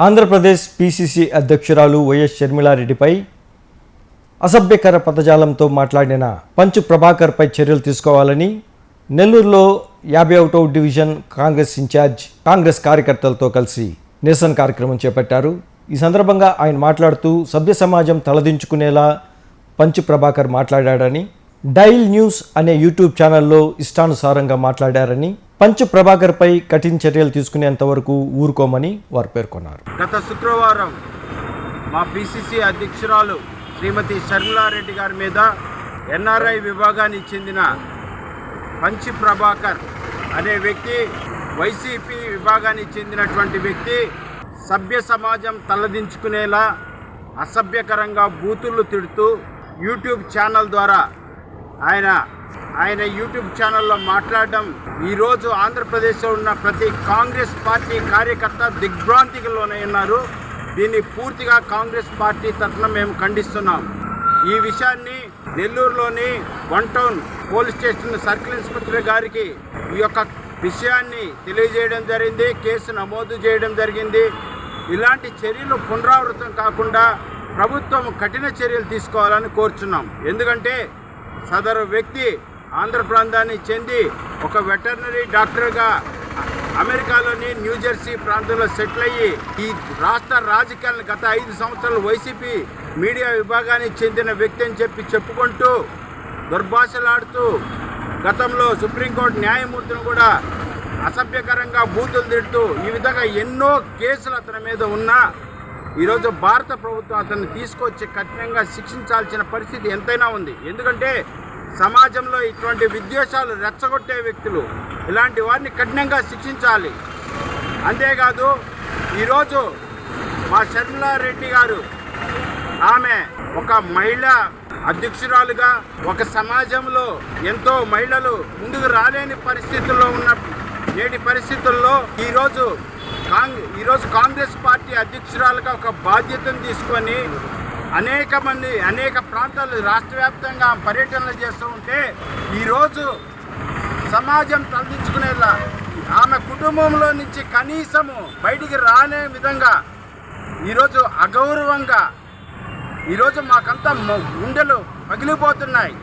Andhra Pradesh PCC అధ్యక్షురాలు YS షర్మిలారెడ్డిపై అసభ్యకర పదజాలంతో మాట్లాడిన పంచు ప్రభాకర్పై చర్యలు తీసుకోవాలని నెల్లూరులో యాభై ఒకటో డివిజన్ కాంగ్రెస్ ఇన్ఛార్జ్ కాంగ్రెస్ కార్యకర్తలతో కలిసి నిరసన కార్యక్రమం చేపట్టారు. ఈ సందర్భంగా ఆయన మాట్లాడుతూ సభ్య సమాజం తలదించుకునేలా పంచు ప్రభాకర్ మాట్లాడాడని డైల్ న్యూస్ అనే యూట్యూబ్ ఛానల్లో ఇష్టానుసారంగా మాట్లాడారని పంచు ప్రభాకర్పై కఠిన చర్యలు తీసుకునేంత వరకు ఊరుకోమని వారు పేర్కొన్నారు. గత శుక్రవారం మా పిసిసి అధ్యక్షురాలు శ్రీమతి శర్మిలారెడ్డి గారి మీద ఎన్ఆర్ఐ విభాగానికి చెందిన పంచి ప్రభాకర్ అనే వ్యక్తి వైసీపీ విభాగానికి చెందినటువంటి వ్యక్తి సభ్య సమాజం తలదించుకునేలా అసభ్యకరంగా బూతులు తిడుతూ యూట్యూబ్ ఛానల్ ద్వారా ఆయన ఆయన యూట్యూబ్ ఛానల్లో మాట్లాడడం ఈరోజు ఆంధ్రప్రదేశ్లో ఉన్న ప్రతి కాంగ్రెస్ పార్టీ కార్యకర్త దిగ్భ్రాంతికల్లోనే ఉన్నారు దీన్ని పూర్తిగా కాంగ్రెస్ పార్టీ తరఫున మేము ఖండిస్తున్నాం. ఈ విషయాన్ని నెల్లూరులోని one town police station circle inspector గారికి ఈ యొక్క విషయాన్ని తెలియజేయడం జరిగింది కేసు నమోదు చేయడం జరిగింది. ఇలాంటి చర్యలు పునరావృతం కాకుండా ప్రభుత్వం కఠిన చర్యలు తీసుకోవాలని కోరుచున్నాం. ఎందుకంటే సదరు వ్యక్తి ఆంధ్ర ప్రాంతానికి చెంది ఒక వెటర్నరీ డాక్టర్గా అమెరికాలోని న్యూజెర్సీ ప్రాంతంలో సెటిల్ అయ్యి ఈ రాష్ట్ర రాజకీయాలను గత ఐదు సంవత్సరాలు వైసీపీ మీడియా విభాగానికి చెందిన వ్యక్తి అని చెప్పి చెప్పుకుంటూ దుర్భాషలాడుతూ గతంలో సుప్రీంకోర్టు న్యాయమూర్తిని కూడా అసభ్యకరంగా బూతులు తిడుతూ ఈ విధంగా ఎన్నో కేసులు అతని మీద ఉన్నా ఈరోజు భారత ప్రభుత్వం అతన్ని తీసుకొచ్చి కఠినంగా శిక్షించాల్సిన పరిస్థితి ఎంతైనా ఉంది. ఎందుకంటే సమాజంలో ఇటువంటి విద్వేషాలు రెచ్చగొట్టే వ్యక్తులు ఇలాంటి వారిని కఠినంగా శిక్షించాలి. అంతేకాదు ఈరోజు మా షర్మిలారెడ్డి గారు ఆమె ఒక మహిళ అధ్యక్షురాలుగా ఒక సమాజంలో ఎంతో మహిళలు ముందుకు రాలేని పరిస్థితుల్లో ఉన్న నేటి పరిస్థితుల్లో ఈరోజు కాంగ్ ఈరోజు కాంగ్రెస్ పార్టీ అధ్యక్షురాలుగా ఒక బాధ్యతను తీసుకొని అనేక మంది అనేక ప్రాంతాలు రాష్ట్ర వ్యాప్తంగా పర్యటనలు చేస్తూ ఉంటే ఈరోజు సమాజం తలదించుకునేలా ఆమె కుటుంబంలో నుంచి కనీసము బయటికి రానే విధంగా ఈరోజు అగౌరవంగా ఈరోజు మాకంతా ఉండెలు గుండెలు పగిలిపోతున్నాయి.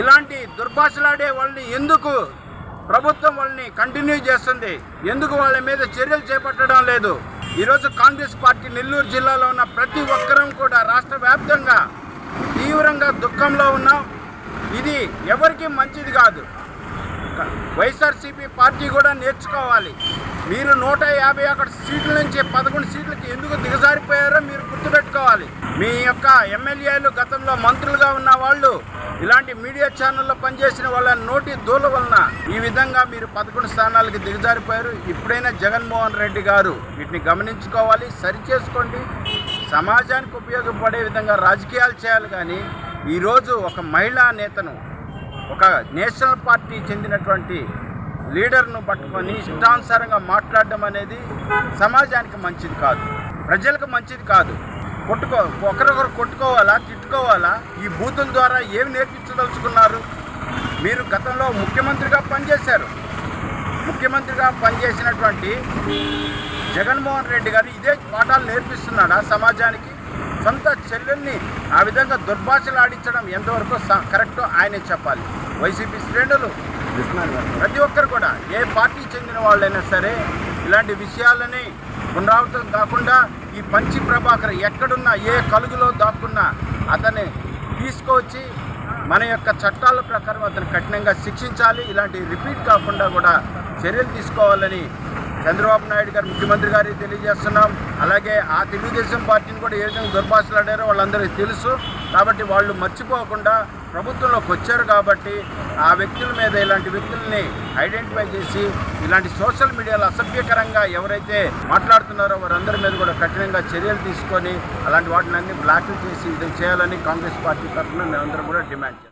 ఇలాంటి దుర్భాషలాడే వాళ్ళని ఎందుకు ప్రభుత్వం వాళ్ళని కంటిన్యూ చేస్తుంది? ఎందుకు వాళ్ళ మీద చర్యలు చేపట్టడం లేదు? ఈరోజు కాంగ్రెస్ పార్టీ నెల్లూరు జిల్లాలో ఉన్న ప్రతి ఒక్కరం కూడా రాష్ట్ర వ్యాప్తంగా తీవ్రంగా దుఃఖంలో ఉన్నాం. ఇది ఎవరికి మంచిది కాదు. వైఎస్ఆర్సీపీ పార్టీ కూడా నేర్చుకోవాలి. మీరు నూట యాభై ఒకటి సీట్ల నుంచి పదకొండు సీట్లకి ఎందుకు దిగజారిపోయారో మీరు గుర్తుపెట్టుకోవాలి. మీ యొక్క ఎమ్మెల్యేలు గతంలో మంత్రులుగా ఉన్న వాళ్ళు ఇలాంటి మీడియా ఛానల్లో పనిచేసిన వాళ్ళ నోటి దూల వలన ఈ విధంగా మీరు పదకొండు స్థానాలకి దిగజారిపోయారు. ఇప్పుడైనా జగన్మోహన్ రెడ్డి గారు వీటిని గమనించుకోవాలి సరిచేసుకోండి. సమాజానికి ఉపయోగపడే విధంగా రాజకీయాలు చేయాలి కానీ ఈరోజు ఒక మహిళా నేతను ఒక నేషనల్ పార్టీ చెందినటువంటి లీడర్ను పట్టుకొని ఇష్టానుసారంగా మాట్లాడడం అనేది సమాజానికి మంచిది కాదు ప్రజలకు మంచిది కాదు. కొట్టుకో ఒకరికొకరు కొట్టుకోవాలా తిట్టుకోవాలా? ఈ బూతుల ద్వారా ఏమి నేర్పించదలుచుకున్నారు? మీరు గతంలో ముఖ్యమంత్రిగా పనిచేశారు. ముఖ్యమంత్రిగా పనిచేసినటువంటి జగన్మోహన్ రెడ్డి గారు ఇదే పాఠాలు నేర్పిస్తున్నాడా సమాజానికి? సొంత చెల్లెల్ని ఆ విధంగా దుర్భాషలు ఆడించడం ఎంతవరకు స- కరెక్టో ఆయనే చెప్పాలి. వైసీపీ శ్రేణులు ప్రతి ఒక్కరు కూడా ఏ పార్టీ చెందిన వాళ్ళైనా సరే ఇలాంటి విషయాలని పునరావృతం కాకుండా ఈ పంచి ప్రభాకర్ ఎక్కడున్నా ఏ కలుగులో దాక్కున్నా అతన్ని తీసుకొచ్చి మన యొక్క చట్టాల ప్రకారం అతను కఠినంగా శిక్షించాలి. ఇలాంటి రిపీట్ కాకుండా కూడా చర్యలు తీసుకోవాలని చంద్రబాబు నాయుడు గారు ముఖ్యమంత్రి గారికి తెలియజేస్తున్నాం. అలాగే ఆ తెలుగుదేశం పార్టీని కూడా ఏ విధంగా దుర్భాషలాడారో వాళ్ళందరికీ తెలుసు. కాబట్టి వాళ్ళు మర్చిపోకుండా ప్రభుత్వంలోకి వచ్చారు కాబట్టి ఆ వ్యక్తుల మీద ఇలాంటి వ్యక్తుల్ని ఐడెంటిఫై చేసి ఇలాంటి సోషల్ మీడియాలో అసభ్యకరంగా ఎవరైతే మాట్లాడుతున్నారో వారందరి మీద కూడా కఠినంగా చర్యలు తీసుకొని అలాంటి వాటిని అన్ని బ్లాక్లు చేసి ఇది చేయాలని కాంగ్రెస్ పార్టీ తరఫున మేమందరం కూడా డిమాండ్ చేస్తాం.